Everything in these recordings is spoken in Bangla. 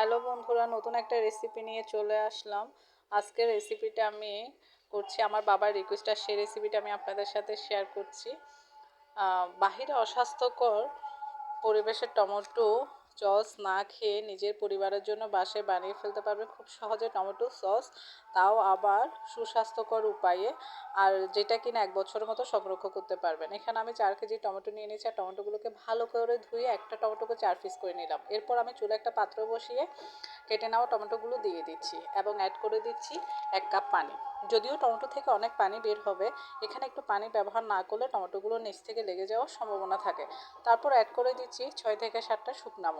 হ্যালো বন্ধুরা, নতুন একটা রেসিপি নিয়ে চলে আসলাম। আজকের রেসিপিটা আমি করছি, আমার বাবার রিকোয়েস্ট আর সেই রেসিপিটা আমি আপনাদের সাথে শেয়ার করছি। বাহিরে অস্বাস্থ্যকর পরিবেশের টমেটো সস না খেয়ে নিজের পরিবারের জন্য বাসায় বানিয়ে ফেলতে পারবেন খুব সহজে টমেটো সস। তাও আবার সুস্বাস্থ্যকর উপায়ে। আর যেটা কিনা এক বছরের মতো সংরক্ষণ করতে পারবেন। এখানে আমি চার কেজি টমেটো নিয়ে নিয়েছি, আর টমেটোগুলোকে ভালো করে ধুয়ে একটা টমেটোকে চার পিস করে নিলাম। এরপর আমি চুলে একটা পাত্র বসিয়ে কেটে নেওয়া টমেটোগুলো দিয়ে দিচ্ছি এবং অ্যাড করে দিচ্ছি এক কাপ পানি। যদিও টমেটো থেকে অনেক পানি বের হবে, এখানে একটু পানি ব্যবহার না করলে টমেটোগুলো নিচ থেকে লেগে যাওয়ার সম্ভাবনা থাকে। তারপর অ্যাড করে দিচ্ছি ছয় থেকে সাতটা শুকনা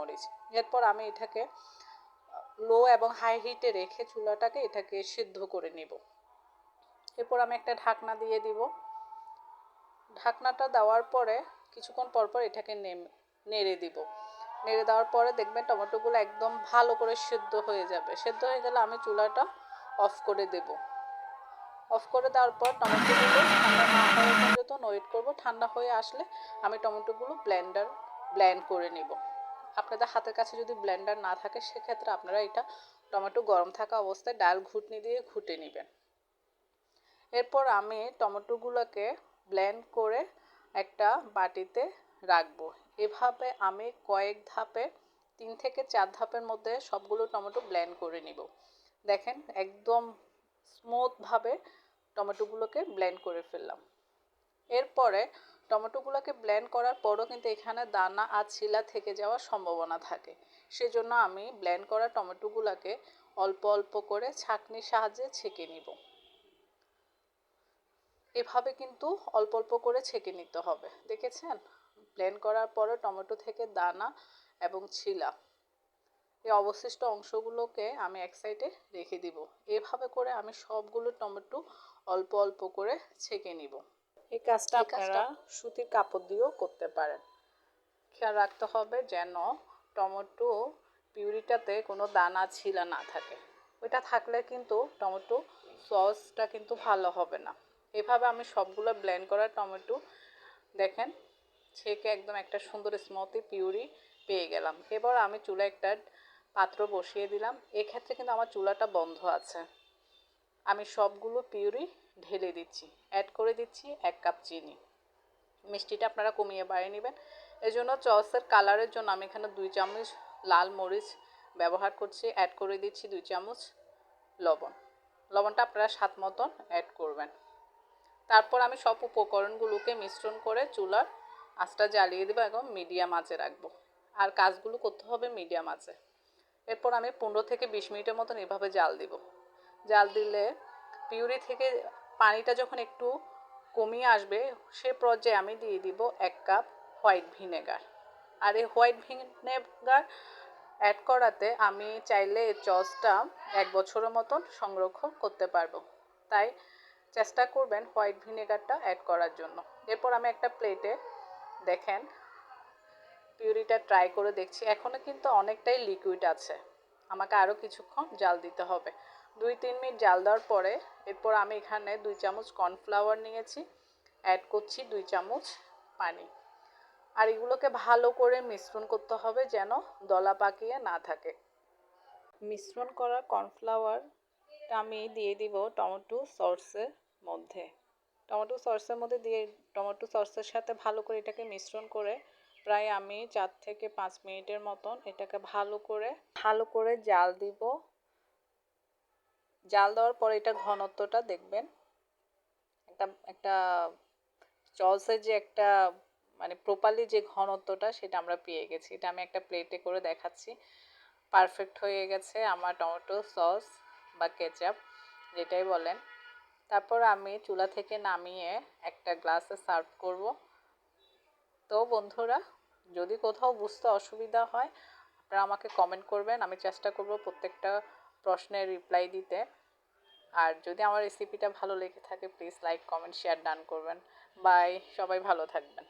এরপর আমি এটাকে লো এবং হাই হিটে রেখে চুলাটাকে এটাকে সিদ্ধ করে নিব। এরপর আমি একটা ঢাকনা দিয়ে দিব। ঢাকনাটা দেওয়ার পরে, কিছুক্ষণ পর পর এটাকে নেড়ে দিব। নেড়ে দেওয়ার পরে দেখবেন টমেটোগুলো একদম ভালো করে সেদ্ধ হয়ে যাবে। সেদ্ধ হয়ে গেলে আমি চুলাটা অফ করে দেব। অফ করে দেওয়ার পর টমেটোগুলো ঠান্ডা না হয়ে পর্যন্ত ওয়েট করব। ঠান্ডা হয়ে আসলে আমি টমেটোগুলো ব্লেন্ডার ব্লেন্ড করে নিব। আপনাদের হাতের কাছে যদি ব্লেন্ডার না থাকে, সেক্ষেত্রে আপনারা এটা টমেটো গরম থাকা অবস্থায় ডাল ঘুটনি দিয়ে ঘুটে নেবেন। এরপর আমি টমেটোগুলোকে ব্লেন্ড করে একটা বাটিতে রাখব। এভাবে আমি কয়েক ধাপে, তিন থেকে চার ধাপের মধ্যে সবগুলো টমেটো ব্লেন্ড করে নিব। দেখেন, একদম স্মুথভাবে টমেটোগুলোকে ব্লেন্ড করে ফেললাম। এরপরে টমেটোগুলোকে ব্লেন্ড করার পরও কিন্তু এখানে দানা আর ছিলা থেকে যাওয়ার সম্ভাবনা থাকে। সেজন্য আমি ব্লেন্ড করা টমেটোগুলোকে অল্প অল্প করে ছাঁকনির সাহায্যে ছেঁকে নিব। এভাবে কিন্তু অল্প অল্প করে ছেঁকে নিতে হবে। দেখেছেন? ব্লেন্ড করার পরে টমেটো থেকে দানা এবং ছিলা এই অবশিষ্ট অংশগুলোকে আমি এক সাইডে রেখে দিব। এভাবে করে আমি সবগুলো টমেটো অল্প অল্প করে ছেঁকে নিব। এই কাজটা আপনারা সুতির কাপড় দিয়েও করতে পারেন। খেয়াল রাখতে হবে যেন টমেটো পিউরিটাতে কোনো দানা ছিলা না থাকে। ওইটা থাকলে কিন্তু টমেটো সসটা কিন্তু ভালো হবে না। এভাবে আমি সবগুলো ব্লেন্ড করা টমেটো দেখেন ছেঁকে একদম একটা সুন্দর স্মুথি পিউরি পেয়ে গেলাম। এবার আমি চুলা একটা পাত্র বসিয়ে দিলাম। এক্ষেত্রে কিন্তু আমার চুলাটা বন্ধ আছে। আমি সবগুলো পিউরি ঢেলে দিচ্ছি। অ্যাড করে দিচ্ছি এক কাপ চিনি। মিষ্টিটা আপনারা কমিয়ে বাড়িয়ে নেবেন। এই জন্য চসের কালারের জন্য আমি এখানে দুই চামচ লাল মরিচ ব্যবহার করছি। অ্যাড করে দিচ্ছি দুই চামচ লবণ। লবণটা আপনারা স্বাদ মতন অ্যাড করবেন। তারপর আমি সব উপকরণগুলোকে মিশ্রণ করে চুলার আঁচটা জ্বালিয়ে দেবো এবং মিডিয়াম আঁচে রাখব। আর কাজগুলো করতে হবে মিডিয়াম আঁচে। এরপর আমি পনেরো থেকে বিশ মিনিটের মতন এভাবে জাল দিব। জাল দিলে পিউরি থেকে পানিটা যখন একটু কমিয়ে আসবে, সে পর্যায়ে আমি দিয়ে দিব এক কাপ হোয়াইট ভিনেগার। আর এই হোয়াইট ভিনেগার অ্যাড করাতে আমি চাইলে এই চসটা এক বছরের মতন সংরক্ষণ করতে পারব। তাই চেষ্টা করবেন হোয়াইট ভিনেগারটা অ্যাড করার জন্য। এরপর আমি একটা প্লেটে দেখেন, পিউরিটা ট্রাই করে দেখছি। এখনও কিন্তু অনেকটাই লিকুইড আছে। আমাকে আরও কিছুক্ষণ জাল দিতে হবে। দুই তিন মিনিট জাল দেওয়ার পরে এরপর আমি এখানে দুই চামচ কর্নফ্লাওয়ার নিয়েছি, অ্যাড করছি দুই চামচ পানি। আর এগুলোকে ভালো করে মিশ্রণ করতে হবে যেন দলা পাকিয়ে না থাকে। মিশ্রণ করা কর্নফ্লাওয়ারটা আমি দিয়ে দিব টমেটো সসের মধ্যে। টমেটো সসের মধ্যে দিয়ে, টমেটো সসের সাথে ভালো করে এটাকে মিশ্রণ করে প্রায় আমি চার থেকে পাঁচ মিনিটের মতন এটাকে ভালো করে ভালো করে জাল দিব জাল দেওয়ার পরে এটা ঘনত্বটা দেখবেন। একটা একটা চসের যে একটা মানে প্রপারলি যে ঘনত্বটা সেটা আমরা পেয়ে গেছি। এটা আমি একটা প্লেটে করে দেখাচ্ছি। পারফেক্ট হয়ে গেছে আমার টমেটো সস বা কেচাপ, যেটাই বলেন। তারপর আমি চুলা থেকে নামিয়ে একটা গ্লাসে সার্ভ করব। তো বন্ধুরা, যদি কোথাও বুঝতে অসুবিধা হয়, আপনারা আমাকে কমেন্ট করবেন। আমি চেষ্টা করব প্রত্যেকটা প্রশ্নের রিপ্লাই দিতে। আর যদি আমার রেসিপিটা ভালো লেগে থাকে please like comment share done করবেন। বাই সবাই ভালো থাকবেন।